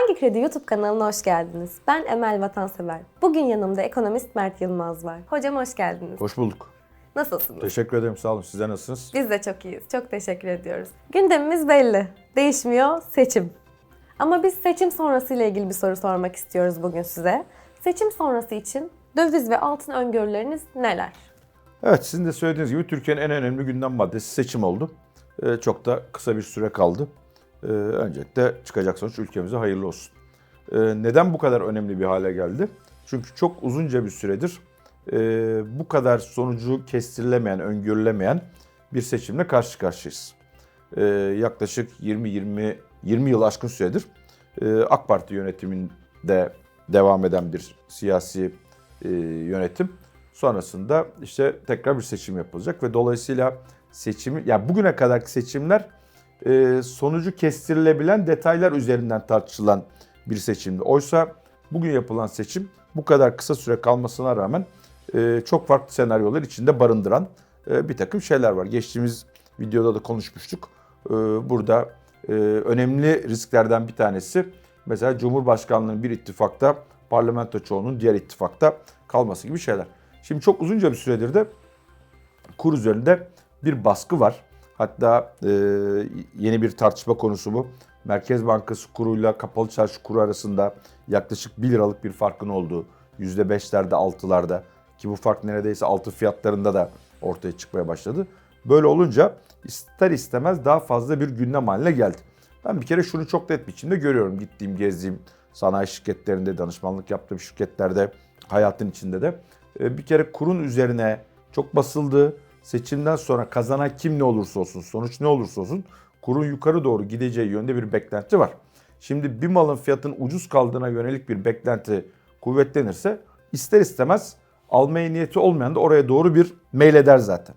Hangi Kredi YouTube kanalına hoş geldiniz? Ben Emel Vatansever. Bugün yanımda ekonomist Mert Yılmaz var. Hocam hoş geldiniz. Hoş bulduk. Nasılsınız? Teşekkür ederim. Sağ olun. Sizler nasılsınız? Biz de çok iyiyiz. Çok teşekkür ediyoruz. Gündemimiz belli. Değişmiyor. Seçim. Ama biz seçim sonrası ile ilgili bir soru sormak istiyoruz bugün size. Seçim sonrası için döviz ve altın öngörüleriniz neler? Evet sizin de söylediğiniz gibi Türkiye'nin en önemli gündem maddesi seçim oldu. Ee, çok da kısa bir süre kaldı. Ee, öncelikle çıkacak sonuç ülkemize hayırlı olsun. Ee, neden bu kadar önemli bir hale geldi? Çünkü çok uzunca bir süredir e, bu kadar sonucu kestirilemeyen, öngörülemeyen bir seçimle karşı karşıyayız. Ee, yaklaşık 20-20 20 yıl aşkın süredir e, AK Parti yönetiminde devam eden bir siyasi e, yönetim. Sonrasında işte tekrar bir seçim yapılacak ve dolayısıyla seçimi, yani bugüne kadarki seçimler e, sonucu kestirilebilen detaylar üzerinden tartışılan bir seçimdi. Oysa bugün yapılan seçim bu kadar kısa süre kalmasına rağmen e, çok farklı senaryolar içinde barındıran e, bir takım şeyler var. Geçtiğimiz videoda da konuşmuştuk. E, burada e, önemli risklerden bir tanesi mesela Cumhurbaşkanlığı'nın bir ittifakta, parlamento çoğunun diğer ittifakta kalması gibi şeyler. Şimdi çok uzunca bir süredir de kur üzerinde bir baskı var. Hatta e, yeni bir tartışma konusu bu. Merkez Bankası kuruyla kapalı çarşı kuru arasında yaklaşık 1 liralık bir farkın olduğu, %5'lerde 6'larda ki bu fark neredeyse altı fiyatlarında da ortaya çıkmaya başladı. Böyle olunca ister istemez daha fazla bir gündem haline geldi. Ben bir kere şunu çok net biçimde görüyorum. Gittiğim, gezdiğim sanayi şirketlerinde, danışmanlık yaptığım şirketlerde, hayatın içinde de. E, Bir kere kurun üzerine çok basıldı. Seçimden sonra kazanan kim ne olursa olsun, sonuç ne olursa olsun kurun yukarı doğru gideceği yönde bir beklenti var. Şimdi bir malın fiyatının ucuz kaldığına yönelik bir beklenti kuvvetlenirse ister istemez almaya niyeti olmayan da oraya doğru bir meyleder zaten.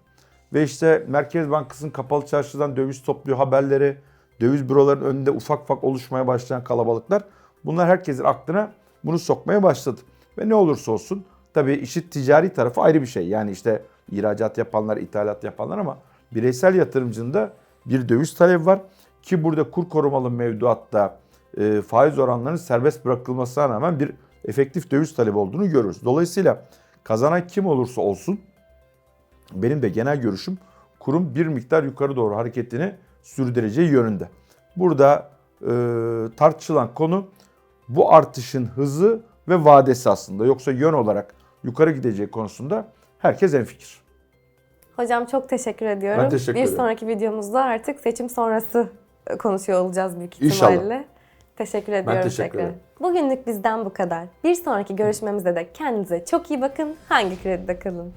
Ve işte Merkez Bankası'nın kapalı çarşıdan döviz topluyor haberleri, döviz bürolarının önünde ufak ufak oluşmaya başlayan kalabalıklar bunlar herkesin aklına bunu sokmaya başladı. Ve ne olursa olsun tabii işi ticari tarafı ayrı bir şey. Yani işte ihracat yapanlar, ithalat yapanlar ama bireysel yatırımcının da bir döviz talebi var. Ki burada kur korumalı mevduatta e, faiz oranlarının serbest bırakılmasına rağmen bir efektif döviz talebi olduğunu görürüz. Dolayısıyla kazanan kim olursa olsun benim de genel görüşüm kurum bir miktar yukarı doğru hareketini sürdüreceği yönünde. Burada e, tartışılan konu bu artışın hızı ve vadesi aslında. Yoksa yön olarak yukarı gideceği konusunda herkes enfikir. Hocam çok teşekkür ediyorum. Ben teşekkür bir ederim. sonraki videomuzda artık seçim sonrası konuşuyor olacağız büyük İnşallah. ihtimalle. Teşekkür ediyorum teşekkür tekrar. ederim. Bugünlük bizden bu kadar. Bir sonraki görüşmemizde de kendinize çok iyi bakın. Hangi kredide kalın?